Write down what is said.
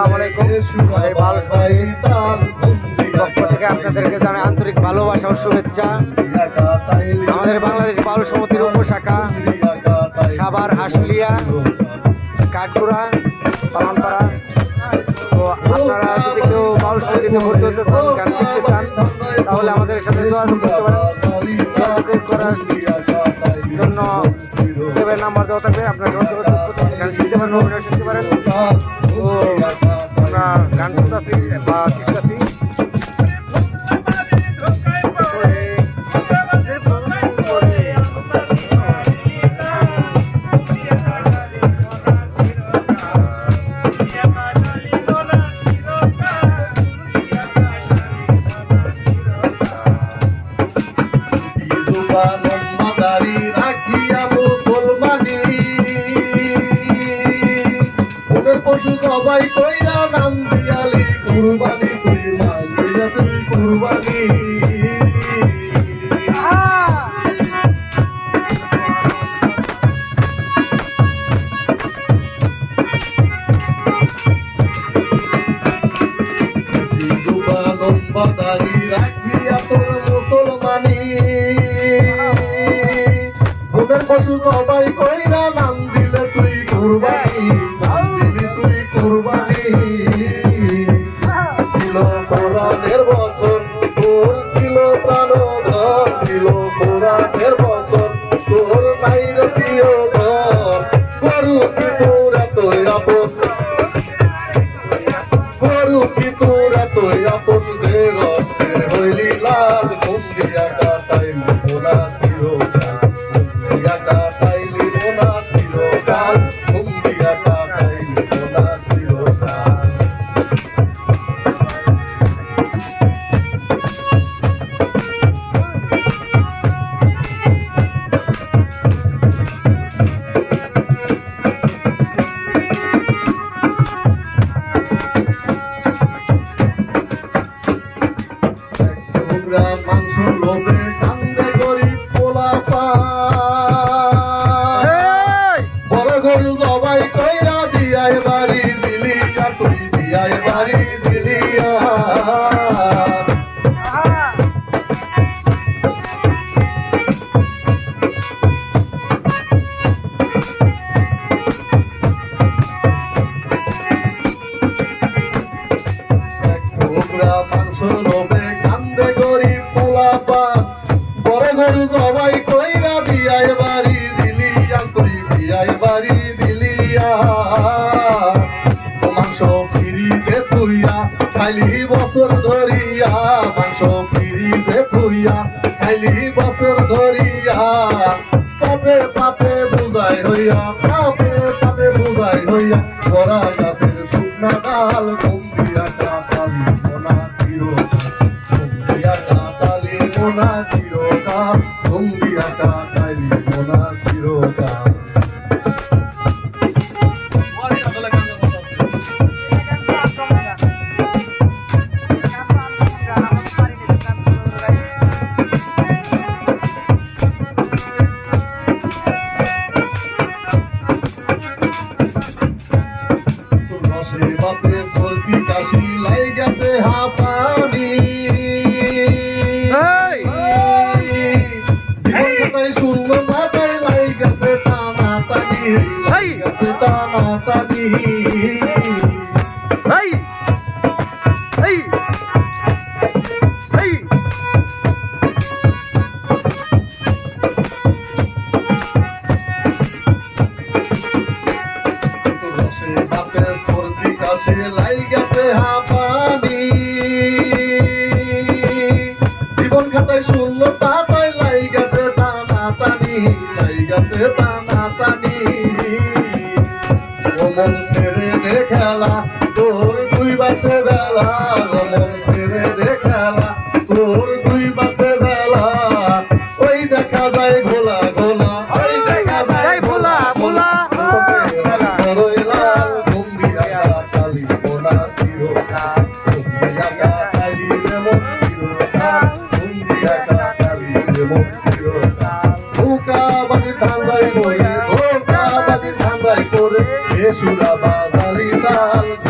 আসসালামু আলাইকুম। আমাদের বাল সমিতির পক্ষ থেকে আপনাদেরকে জানাই আন্তরিক ভালোবাসা ও শুভেচ্ছা। আমাদের বাংলাদেশ বাল সমিতির উপশাখা, সাভার আশুলিয়া, কাঠপুরা, পালনপাড়া। তো আপনারা যদি কেউ বাউল সমিতিতে ভর্তি হতে চান, গান শিখতে চান, তাহলে আমাদের সাথে যোগাযোগ করতে পারেন। যোগাযোগ করার জন্য নাম্বার দেওয়া থাকবে, আপনার যোগাযোগ গান শিখতে পারেন আমরা গান শুনতেছি বা শিখতেছি পশু সবাই কইরা নাম দিয়ালি কুরবানি তুই তুই কুরবানি পশু সবাই কইরা নাম দিলে তুই কুরবানি। ছিল কোরআনের বছর তোর ছিল প্রাণ ছিল কি তোর এতই আপন গরু কি তোর টুকরা মাংস লোভে কান্দে গরিব পোলা বড় গরু জবাই কইরা দিয়াই বাড়ি দিলি তুই দিয়াই বাড়ি দিলি মাংস লোভে কান্দে গরিব গরু জবাই কইরা দিয়াই বাড়ি দিলি তুই দিয়াই বাড়ি দিলিয়া মাংস ফিরিতে তুইয়া খাইলি বছর ধরিয়া, মাংস ফিরিতে তুইয়া খাইলি বছর ধরিয়া। পাপে পাপে বুঝাই হইয়া, পাপে পাপে বুঝাই হইয়া, বড়া গাছের শুকনা ডাল কুম্বিয়া কাটালি মোনা, চিরকাল কুম্বিয়া কাটালি মোনা চিরকাল ゾンビが戦いにもなしろか。জীবন খাতায় শূন্য তাতায় লাই গেছে টানা টানি লাই গেছে তোর দুই বাসে বেলা অমন ছেড়ে দেখালা তোর দুই বাসে বেলা ওই দেখা যায় ঘোলা ঘোলা ওই দেখা যায় ভোলা, ভোলা। মোনা ধান্দাই করে ধোকা করে সুরা বাজালি তাল।